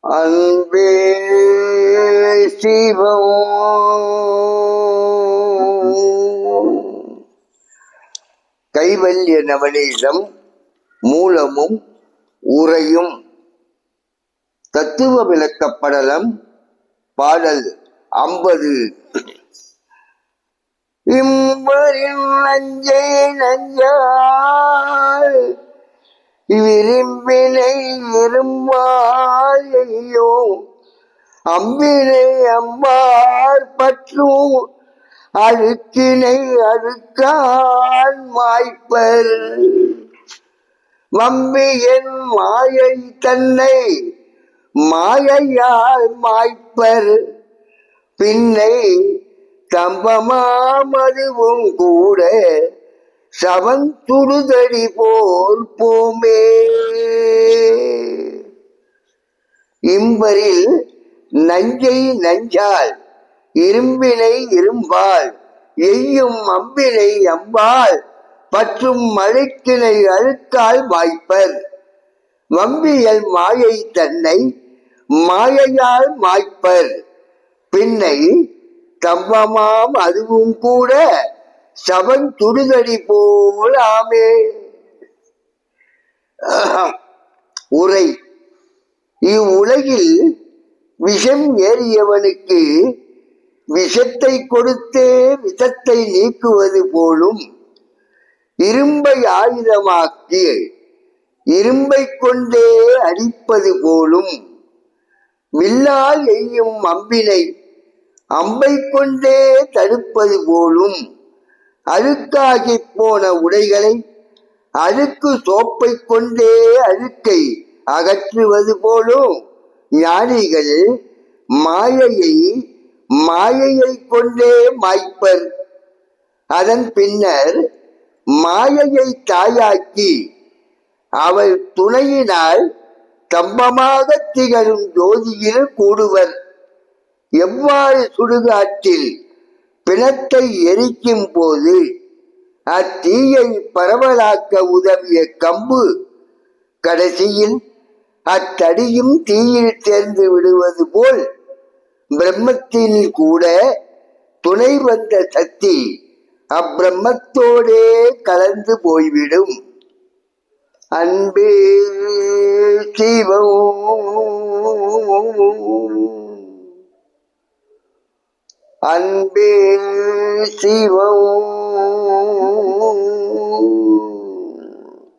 அன்பே சிவம். கைவல்ய நவநீதம் மூலமும் உரையும் தத்துவ விளக்கப்படலம் பாடல் ஐம்பது. இம்பரின் நஞ்சை நஞ்சால் விரும்பினை இரும்பாயையோ அம்பினை அம்பார் பற்றும் அழுக்கினை அழுக்கான் மாய்ப்பர். வம்பியன் மாயை தன்னை மாயையால் மாய்ப்பர். பின்னை தம்பமாமதுவும் கூட சவந்துடுதடி போல் போமே. இம்பரில் நஞ்சை நஞ்சால் இரும்பினை இரும்பால் எய்யும் அம்பினை அம்பால் பற்றும் மழைக்கினை அழுத்தால் வாய்ப்பர். வம்பியல் மாயை தன்னை மாயையால் மாய்ப்பர். பின்னை தம்பமாம் அதுவும் கூட சவன் துடுதடி போல் ஆமே. உரை. இவ்வுலகில் விஷம் ஏறியவனுக்கு விஷத்தை கொடுத்தே விஷத்தை நீக்குவது போலும் இரும்பை ஆயுதமாக்கி இரும்பை கொண்டே அடிப்பது போலும் வில்லால் எய்யும் அம்பினை அம்பை கொண்டே தடுப்பது போலும் அழுக்காகி போன உடைகளை அழுக்கு சோப்பை கொண்டே அழுக்கை அகற்றுவது போலும் ஞானிகள் மாயையை மாயையை கொண்டே மாய்ப்பர். அதன் பின்னர் மாயையை தாயாக்கி அவள் துணையினால் தம்பமாக திகழும் ஜோதியில் கூடுவர். எவ்வாறு சுடுகாட்டில் பிணத்தை எரிக்கும் போது அத்தீயை பரவலாக்க உதவிய கம்பு கடைசியில் அத்தடியும் தீயில் சேர்ந்து விடுவது போல் பிரம்மத்தில் கூட துணை வந்த சக்தி அப்பிரம்மத்தோடே கலந்து போய்விடும். அன்பே சிவம். அன்பே சிவம்.